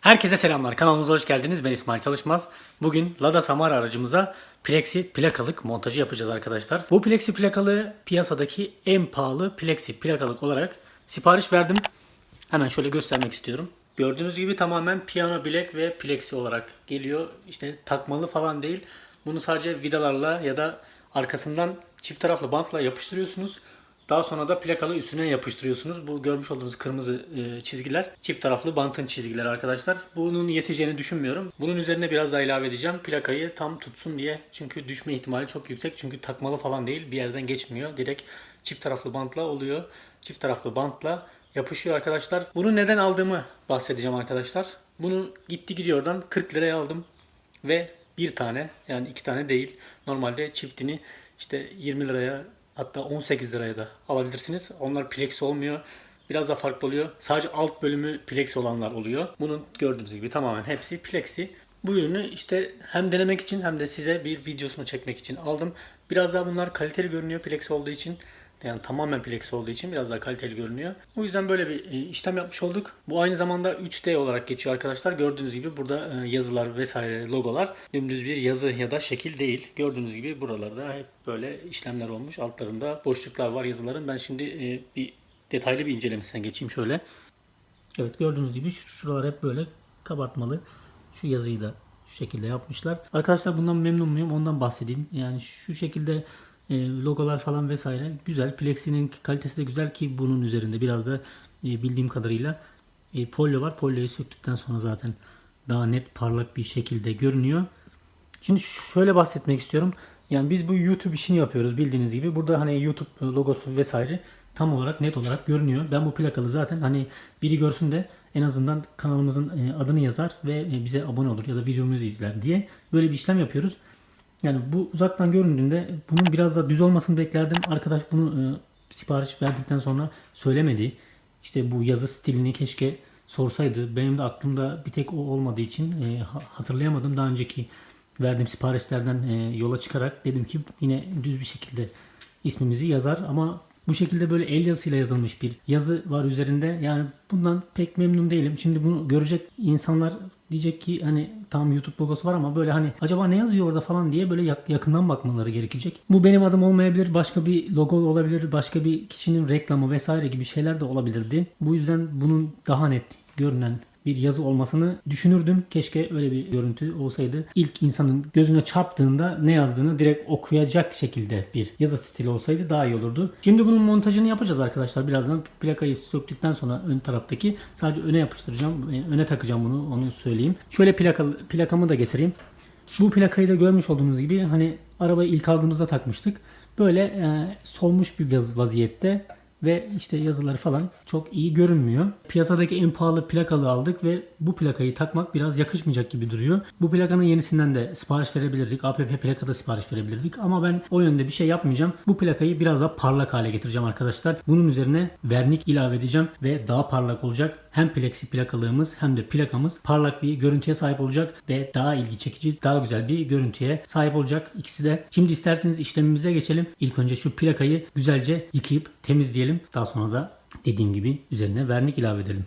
Herkese selamlar. Kanalımıza hoş geldiniz. Ben İsmail Çalışmaz. Bugün Lada Samara aracımıza plexi plakalık montajı yapacağız arkadaşlar. Bu plexi plakalı piyasadaki en pahalı plexi plakalık olarak sipariş verdim. Hemen şöyle göstermek istiyorum. Gördüğünüz gibi tamamen piyano bilek ve plexi olarak geliyor. İşte takmalı falan değil. Bunu sadece vidalarla ya da arkasından çift taraflı bantla yapıştırıyorsunuz. Daha sonra da plakalı üstüne yapıştırıyorsunuz. Bu görmüş olduğunuz kırmızı e, çizgiler çift taraflı bantın çizgileri arkadaşlar. Bunun yeteceğini düşünmüyorum. Bunun üzerine biraz daha ilave edeceğim. Plakayı tam tutsun diye. Çünkü düşme ihtimali çok yüksek. Çünkü takmalı falan değil. Bir yerden geçmiyor. Direkt çift taraflı bantla oluyor. Çift taraflı bantla yapışıyor arkadaşlar. Bunu neden aldığımı bahsedeceğim arkadaşlar. Bunu gitti gidiyordan 40 liraya aldım. Ve bir tane yani iki tane değil. Normalde çiftini işte 20 liraya hatta 18 liraya da alabilirsiniz. Onlar plexi olmuyor. Biraz da farklı oluyor. Sadece alt bölümü plexi olanlar oluyor. Bunun gördüğünüz gibi tamamen hepsi plexi. Bu ürünü işte hem denemek için hem de size bir videosunu çekmek için aldım. Biraz daha bunlar kaliteli görünüyor plexi olduğu için. Yani tamamen plexi olduğu için biraz daha kaliteli görünüyor. O yüzden böyle bir e, işlem yapmış olduk. Bu aynı zamanda 3D olarak geçiyor arkadaşlar. Gördüğünüz gibi burada e, yazılar vesaire logolar dümdüz bir yazı ya da şekil değil. Gördüğünüz gibi buralarda hep böyle işlemler olmuş. Altlarında boşluklar var yazıların. Ben şimdi e, bir detaylı bir incelemesine geçeyim şöyle. Evet gördüğünüz gibi şu- şuralar hep böyle kabartmalı. Şu yazıyı da şu şekilde yapmışlar. Arkadaşlar bundan memnun muyum ondan bahsedeyim. Yani şu şekilde e, logolar falan vesaire güzel. Plexinin kalitesi de güzel ki bunun üzerinde biraz da e, bildiğim kadarıyla e, folyo var. Folyoyu söktükten sonra zaten daha net parlak bir şekilde görünüyor. Şimdi şöyle bahsetmek istiyorum. Yani biz bu YouTube işini yapıyoruz bildiğiniz gibi. Burada hani YouTube logosu vesaire tam olarak net olarak görünüyor. Ben bu plakalı zaten hani biri görsün de en azından kanalımızın e, adını yazar ve e, bize abone olur ya da videomuzu izler diye böyle bir işlem yapıyoruz. Yani bu uzaktan göründüğünde bunun biraz da düz olmasını beklerdim. Arkadaş bunu e, sipariş verdikten sonra söylemedi. İşte bu yazı stilini keşke sorsaydı. Benim de aklımda bir tek o olmadığı için e, ha- hatırlayamadım. Daha önceki verdiğim siparişlerden e, yola çıkarak dedim ki yine düz bir şekilde ismimizi yazar ama bu şekilde böyle el yazısıyla yazılmış bir yazı var üzerinde. Yani bundan pek memnun değilim. Şimdi bunu görecek insanlar diyecek ki hani tam YouTube logosu var ama böyle hani acaba ne yazıyor orada falan diye böyle yak- yakından bakmaları gerekecek. Bu benim adım olmayabilir. Başka bir logo olabilir. Başka bir kişinin reklamı vesaire gibi şeyler de olabilirdi. Bu yüzden bunun daha net görünen bir yazı olmasını düşünürdüm. Keşke öyle bir görüntü olsaydı. İlk insanın gözüne çarptığında ne yazdığını direkt okuyacak şekilde bir yazı stili olsaydı daha iyi olurdu. Şimdi bunun montajını yapacağız arkadaşlar. Birazdan plakayı söktükten sonra ön taraftaki sadece öne yapıştıracağım. e, Öne takacağım bunu onu söyleyeyim. Şöyle plaka, plakamı da getireyim. Bu plakayı da görmüş olduğunuz gibi hani arabayı ilk aldığımızda takmıştık. Böyle e, solmuş bir vaz- vaziyette ve işte yazıları falan çok iyi görünmüyor. Piyasadaki en pahalı plakalı aldık ve bu plakayı takmak biraz yakışmayacak gibi duruyor. Bu plakanın yenisinden de sipariş verebilirdik. APP plakada sipariş verebilirdik ama ben o yönde bir şey yapmayacağım. Bu plakayı biraz daha parlak hale getireceğim arkadaşlar. Bunun üzerine vernik ilave edeceğim ve daha parlak olacak. Hem plexi plakalığımız hem de plakamız parlak bir görüntüye sahip olacak ve daha ilgi çekici, daha güzel bir görüntüye sahip olacak ikisi de. Şimdi isterseniz işlemimize geçelim. İlk önce şu plakayı güzelce yıkayıp temizleyelim. Daha sonra da dediğim gibi üzerine vernik ilave edelim.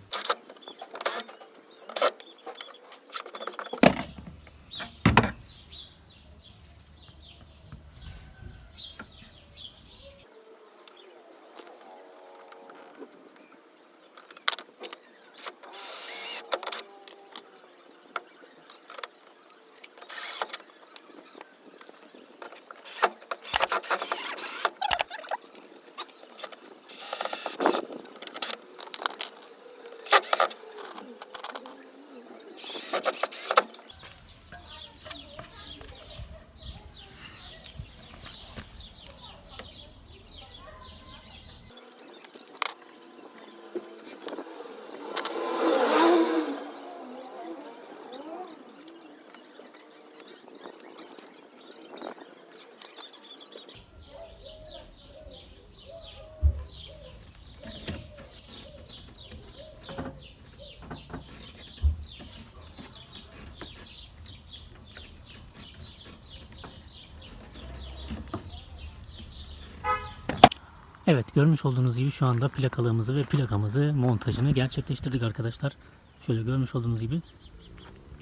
Evet görmüş olduğunuz gibi şu anda plakalığımızı ve plakamızı montajını gerçekleştirdik arkadaşlar. Şöyle görmüş olduğunuz gibi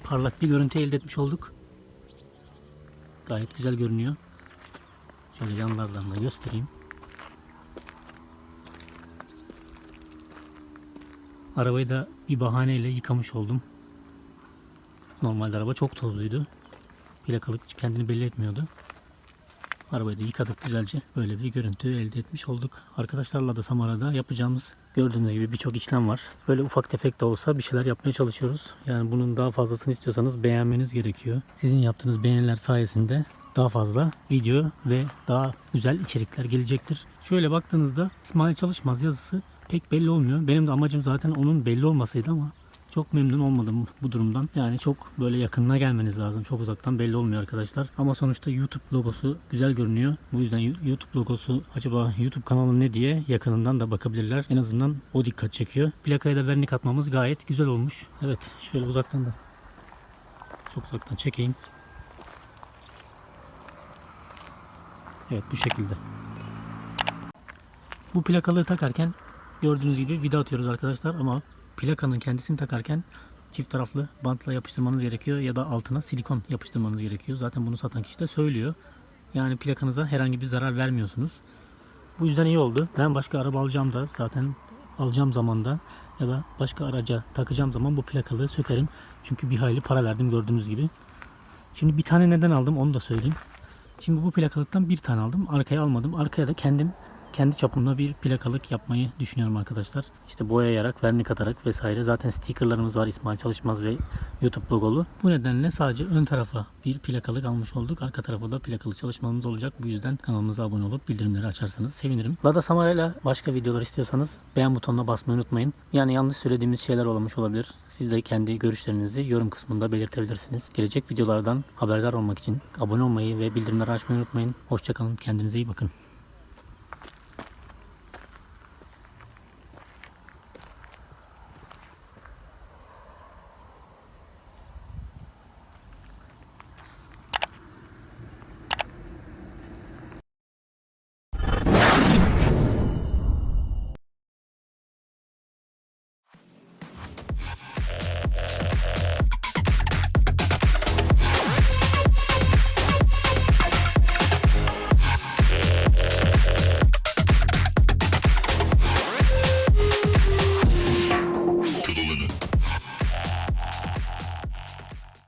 parlak bir görüntü elde etmiş olduk. Gayet güzel görünüyor. Şöyle yanlardan da göstereyim. Arabayı da bir bahaneyle yıkamış oldum. Normalde araba çok tozluydu. Plakalık kendini belli etmiyordu. Arabayı da yıkadık güzelce. Böyle bir görüntü elde etmiş olduk. Arkadaşlarla da Samara'da yapacağımız gördüğünüz gibi birçok işlem var. Böyle ufak tefek de olsa bir şeyler yapmaya çalışıyoruz. Yani bunun daha fazlasını istiyorsanız beğenmeniz gerekiyor. Sizin yaptığınız beğeniler sayesinde daha fazla video ve daha güzel içerikler gelecektir. Şöyle baktığınızda İsmail Çalışmaz yazısı pek belli olmuyor. Benim de amacım zaten onun belli olmasıydı ama çok memnun olmadım bu durumdan. Yani çok böyle yakınına gelmeniz lazım. Çok uzaktan belli olmuyor arkadaşlar. Ama sonuçta YouTube logosu güzel görünüyor. Bu yüzden YouTube logosu acaba YouTube kanalı ne diye yakınından da bakabilirler. En azından o dikkat çekiyor. Plakaya da vernik atmamız gayet güzel olmuş. Evet şöyle uzaktan da çok uzaktan çekeyim. Evet bu şekilde. Bu plakalığı takarken gördüğünüz gibi vida atıyoruz arkadaşlar ama plakanın kendisini takarken çift taraflı bantla yapıştırmanız gerekiyor ya da altına silikon yapıştırmanız gerekiyor. Zaten bunu satan kişi de söylüyor. Yani plakanıza herhangi bir zarar vermiyorsunuz. Bu yüzden iyi oldu. Ben başka araba alacağım da zaten alacağım zamanda ya da başka araca takacağım zaman bu plakalığı sökerim. Çünkü bir hayli para verdim gördüğünüz gibi. Şimdi bir tane neden aldım onu da söyleyeyim. Şimdi bu plakalıktan bir tane aldım. Arkaya almadım. Arkaya da kendim kendi çapımda bir plakalık yapmayı düşünüyorum arkadaşlar. İşte boyayarak, vernik atarak vesaire. Zaten stickerlarımız var İsmail Çalışmaz ve YouTube logolu. Bu nedenle sadece ön tarafa bir plakalık almış olduk. Arka tarafa da plakalı çalışmamız olacak. Bu yüzden kanalımıza abone olup bildirimleri açarsanız sevinirim. Lada Samara ile başka videolar istiyorsanız beğen butonuna basmayı unutmayın. Yani yanlış söylediğimiz şeyler olmuş olabilir. Siz de kendi görüşlerinizi yorum kısmında belirtebilirsiniz. Gelecek videolardan haberdar olmak için abone olmayı ve bildirimleri açmayı unutmayın. Hoşçakalın. Kendinize iyi bakın.